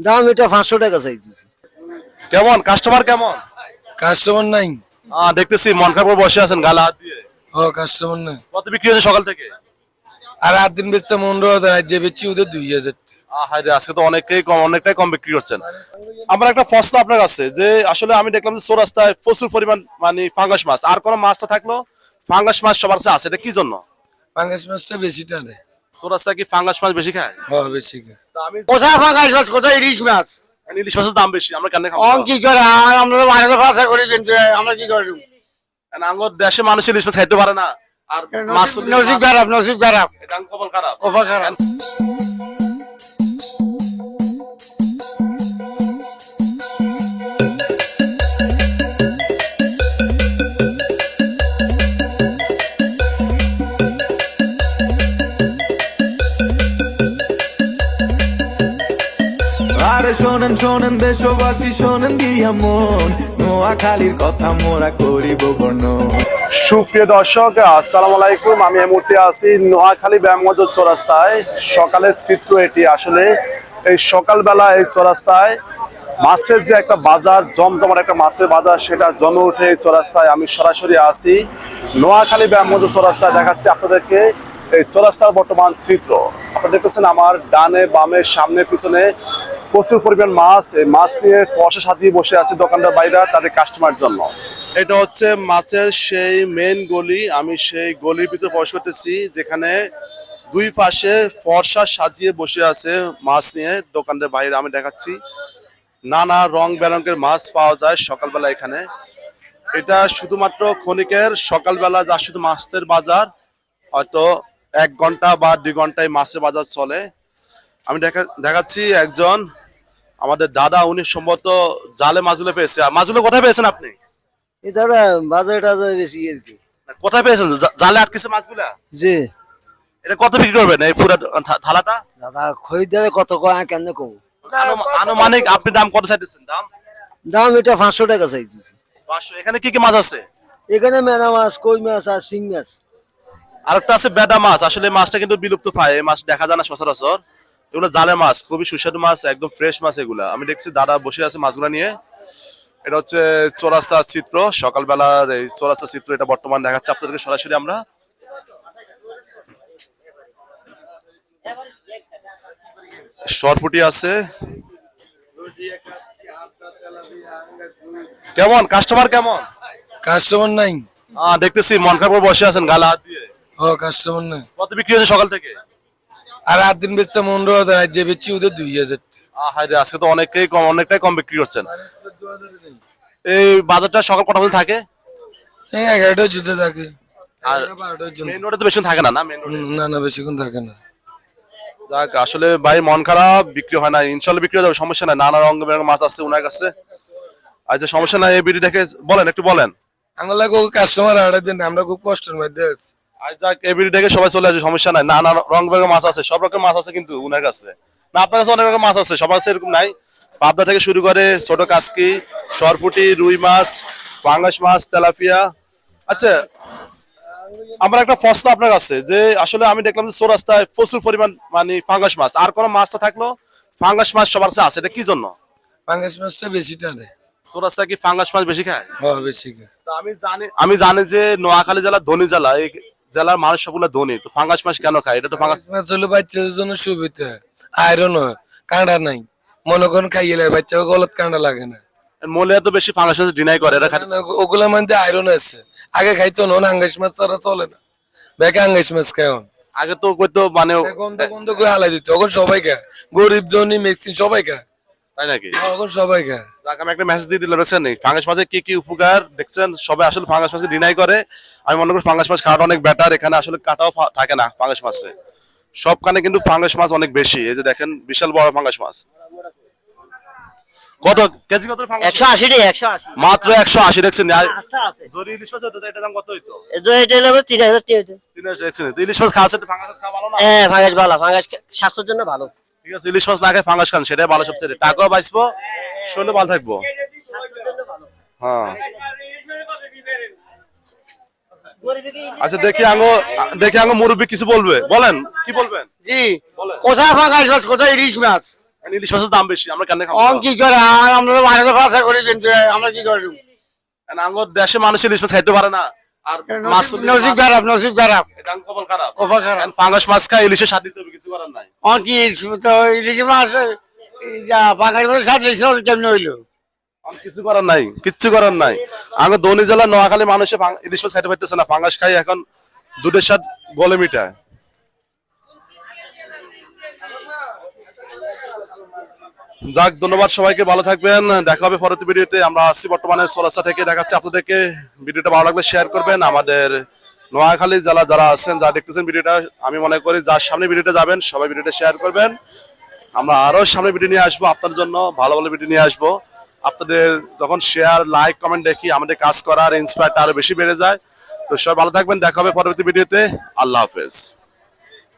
দাম এটা পাঁচশো টাকা চাইতেছি। কেমন? কাস্টমার কেমন? কাস্টমার নাই। আহ, দেখতেছি মন খারাপ করে বসে আছেন গালা হাত দিয়ে। ও কাস্টমার নাই। কত বিক্রি হয়েছে সকাল থেকে? আর আট দিন বেচতে পনেরো হাজার আজ যে বেচছি ওদের দুই হাজার। আহারে আজকে তো অনেকটাই কম অনেকটাই কম বিক্রি করছেন। আমার একটা প্রশ্ন আপনার কাছে যে আসলে আমি দেখলাম যে চৌরাস্তায় প্রচুর পরিমাণ মানে ফাঙ্গাস মাছ আর কোন মাছটা থাকল? ফাঙ্গাস মাছ সবার কাছে আছে এটা কি জন্য? পাঙ্গাস মাছটা বেশি টানে চৌরাস্তায় কি ফাঙ্গাস মাছ বেশি খায়? বেশি খায়। কোথায় ফাঁকা মাছ? কোথায় ইলিশ মাছ? ইলিশ মাছের দাম বেশি আমরা কেন খাব? কি করে? আমরা বাইরে করি কিন্তু আমরা কি করি? কারণ দেশে মানুষ ইলিশ মাছ খাইতে পারে না। আর মাছ নসিব খারাপ নসিব খারাপ। কপাল খারাপ। কপাল খারাপ। শোনেন শোনেন, দেশবাসী, শোনেন দিয়া মন নোয়াখালীর কথা মোরা করিব বর্ণন সুপ্রিয় দর্শক, আসসালামু আলাইকুম। আমি এই মুহূর্তে আছি নোয়াখালী ব্যায়ামগঞ্জ চৌরাস্তায়। সকালের চিত্র এটি আসলে। এই সকালবেলা এই চৌরাস্তায় মাছের যে একটা বাজার জমজমার একটা মাছের বাজার, সেটা জমে উঠে এই চৌরাস্তায় আমি সরাসরি আছি। নোয়াখালী ব্যায়ামগঞ্জ চৌরাস্তায় দেখাচ্ছি আপনাদেরকে এই চৌরাস্তার বর্তমান চিত্র। আপনারা দেখতেছেন আমার ডানে বামে, সামনে, পিছনে প্রচুর পরিমাণ মাছ, এই মাছ নিয়ে পয়সা সাজিয়ে বসে আছে দোকানদার বাইরা তাদের কাস্টমার জন্য। এটা হচ্ছে মাছের সেই মেন গলি। আমি সেই গলির ভিতরে প্রবেশ করতেছি, যেখানে দুই পাশে ফর্সা সাজিয়ে বসে আছে মাছ নিয়ে দোকানদার বাইরে আমি দেখাচ্ছি, নানা রং বেরঙের মাছ পাওয়া যায় সকালবেলা এখানে। এটা শুধুমাত্র ক্ষণিকের সকালবেলা যা শুধু মাছের বাজার, হয়তো এক ঘণ্টা বা দুই ঘন্টায় মাছের বাজার চলে। আমি দেখা দেখাচ্ছি একজন আমাদের দাদা উনি সম্ভবত জালে মাছগুলো পেয়েছে। আর মাছগুলো কোথায় পেয়েছেন আপনি? এই দাদা বাজার টাজার বেশি আর কি। কোথায় পেয়েছেন? জা- জালে আটকেছে মাছগুলা? জি। এটা কত বিক্রি করবেন এই পুরো থালাটা? দাদা খরিদ্দারে কত কয় কেন কব আনু- আনুমানিক আপনি দাম কত চাইতেছেন? দাম? দাম এটা পাঁচশো টাকা চাইতেছি। পাঁচশো। এখানে কি কি মাছ আছে? এখানে মেনা মাছ কই মাছ আর শিং মাছ। আরেকটা আছে বেদা মাছ। আসলে এই মাছটা কিন্তু বিলুপ্ত পায় এই মাছ দেখা যায় না সচরাচর। এগুলো জালে মাছ খুবই সুস্বাদু মাছ একদম ফ্রেশ মাছ এগুলা। আমি দেখছি দাদা বসে আছে মাছগুলো নিয়ে। এটা হচ্ছে চৌরাস্তার চিত্র। সকালবেলার এই চৌরাস্তার চিত্র এটা বর্তমান দেখাচ্ছে আপনাদেরকে সরাসরি আমরা। সরপুটি আছে। কেমন? কাস্টমার কেমন? কাস্টমার নাই। দেখতেছি মন খারাপ বসে আছেন গালা হাত দিয়ে। ও কাস্টমার নাই। কত বিক্রি হয়েছে সকাল থেকে? আর আট দিন বেচতে পনেরো হাজার আজ যে বেচছি ওদের দুই হাজার। আহারে আজকে তো অনেকটাই কম অনেকটাই কম বিক্রি করছেন। এই বাজারটা সকাল কটা পর্যন্ত থাকে? এগারোটা আর মেন রোডে তো বেশি থাকে না না? না না বেশিক্ষণ থাকে না। যাক আসলে ভাই মন খারাপ বিক্রি হয় না। ইনশাল্লাহ বিক্রি হয়ে যাবে সমস্যা নাই। নানা রঙ বেরঙের মাছ আছে ওনার কাছে। আচ্ছা সমস্যা নাই এই বিডি দেখে বলেন একটু বলেন। আমরা খুব কাস্টমার আমরা খুব কষ্টের মধ্যে আছি। আজ যাক এই বিডি সবাই চলে আসবে সমস্যা নাই। নানা রঙ বেরঙের মাছ আছে সব রকম মাছ আছে কিন্তু উনার কাছে। না আপনার কাছে অনেক রকম মাছ আছে সবার কাছে এরকম নাই। পাবদা থেকে শুরু করে ছোট কাসকি সরপুটি রুই মাছ পাঙ্গাস মাছ তেলাপিয়া। আচ্ছা আমার একটা প্রশ্ন আপনার কাছে যে আসলে আমি দেখলাম যে চৌরাস্তায় প্রচুর পরিমাণ মানে ফাঙ্গাস মাছ আর কোন মাছটা থাকল? ফাঙ্গাস মাছ সবার কাছে আছে এটা কি জন্য? ফাঙ্গাস মাছটা বেশি টানে। চৌরাস্তায় কি ফাঙ্গাস মাছ বেশি খায়? বেশি খায়। আমি জানি আমি জানি যে নোয়াখালী জেলা ধনী জেলা এই জেলার মানুষ সবগুলো ধনী তো ফাঙ্গাস মাছ কেন খায়? এটা তো ফাঙ্গাস মাছ হলো বাচ্চাদের জন্য সুবিধা। আয়রন কাঁটা নাই। মনে করেন খাইয়ে লাগে বাচ্চা গলত কাঁটা লাগে না। মলে তো বেশি ফাঙ্গাস মাছ ডিনাই করে এরা না, ওগুলা মধ্যে আয়রন আছে। আগে খাইতো না আঙ্গাস মাছ ছাড়া চলে না। বেকা আঙ্গাস মাছ খায় আগে তো কইতো মানে এখন তো করে হালাই দিত। এখন সবাই খায়। গরিব ধনী মেক্সিন সবাই খায়। তাই নাকি? এখন সবাই যাক আমি একটা মেসেজ দিয়ে দিলাম দেখছেন ফাঙ্গাস মাছের কি কি উপকার? দেখছেন সবাই আসলে ফাঙ্গাস মাছকে ডিনাই করে। আমি মনে করি ফাঙ্গাস মাছ খাওয়াটা অনেক বেটার এখানে আসলে কাটাও থাকে না ফাঙ্গাস মাছে। সবখানে কিন্তু ফাঙ্গাস মাছ অনেক বেশি। এই যে দেখেন বিশাল বড় ফাঙ্গাস মাছ। কত? কেজি কত একশো আশি একশো আশি। মাত্র একশো আশি দেখছেন যদি ইলিশ মাছ হতো তো দাম কত হইতো? এটা হলো তিন হাজার তিন হাজার। ইলিশ খাওয়া মাছ খাওয়া ভালো না? হ্যাঁ ফাঙ্গাস ভালো। ফাঙ্গাস স্বাস্থ্যের জন্য ভালো। ঠিক আছে ইলিশ মাছ না খায় ফাঙ্গাস খান সেটাই ভালো সবচেয়ে। টাকাও বাঁচবো শরীরে ভালো থাকব। হ্যাঁ। আচ্ছা দেখি আঙ্গো দেখি আঙ্গো মুরব্বী কিছু বলবে। বলেন কি বলবেন? জি কোথায় ফাঙ্গাস মাছ কোথায় ইলিশ মাছ? ইলিশ মাছের দাম বেশি আমরা কেন খাব? কি করে? আমরা করি কিন্তু আমরা কি কারণ আঙ্গুর দেশে মানুষ ইলিশ মাছ খাইতে পারে না। আর মাছ নসিব খারাপ নসিব খারাপ। এটা কপাল খারাপ। কপাল খারাপ। কারণ মাছ খায় ইলিশের স্বাদ দিতে হবে কিছু করার নাই। অন কি তো ইলিশ মাছ যা বাঙালি মাছ সাত ইলিশ মাছ কেমন হইল? কিছু করার নাই কিচ্ছু করার নাই। আগে দনি জেলা নোয়াখালী মানুষে ইলিশ মাছ খাইতে পারতেছে না ফাঙ্গাস খাই এখন দুধের স্বাদ গলে মিটায়। যাক, ধন্যবাদ সবাইকে, ভালো থাকবেন। দেখা হবে পরবর্তী ভিডিওতে। আমরা আসছি বর্তমানে সোলাসা থেকে। দেখাচ্ছি আপনাদেরকে। ভিডিওটা ভালো লাগলে শেয়ার করবেন। আমাদের নোয়াখালী জেলা যারা আছেন, যারা দেখতেছেন ভিডিওটা, আমি মনে করি যার সামনে ভিডিওটা যাবেন, সবাই ভিডিওটা শেয়ার করবেন। আমরা আরও সামনে ভিডিও নিয়ে আসব আপনার জন্য। ভালো ভালো ভিডিও নিয়ে আসব। আপনাদের যখন শেয়ার লাইক কমেন্ট দেখি, আমাদের কাজ করার ইন্সপায়ারটা আরও বেশি বেড়ে যায়। তো সবাই ভালো থাকবেন। দেখা হবে পরবর্তী ভিডিওতে। আল্লাহ হাফেজ।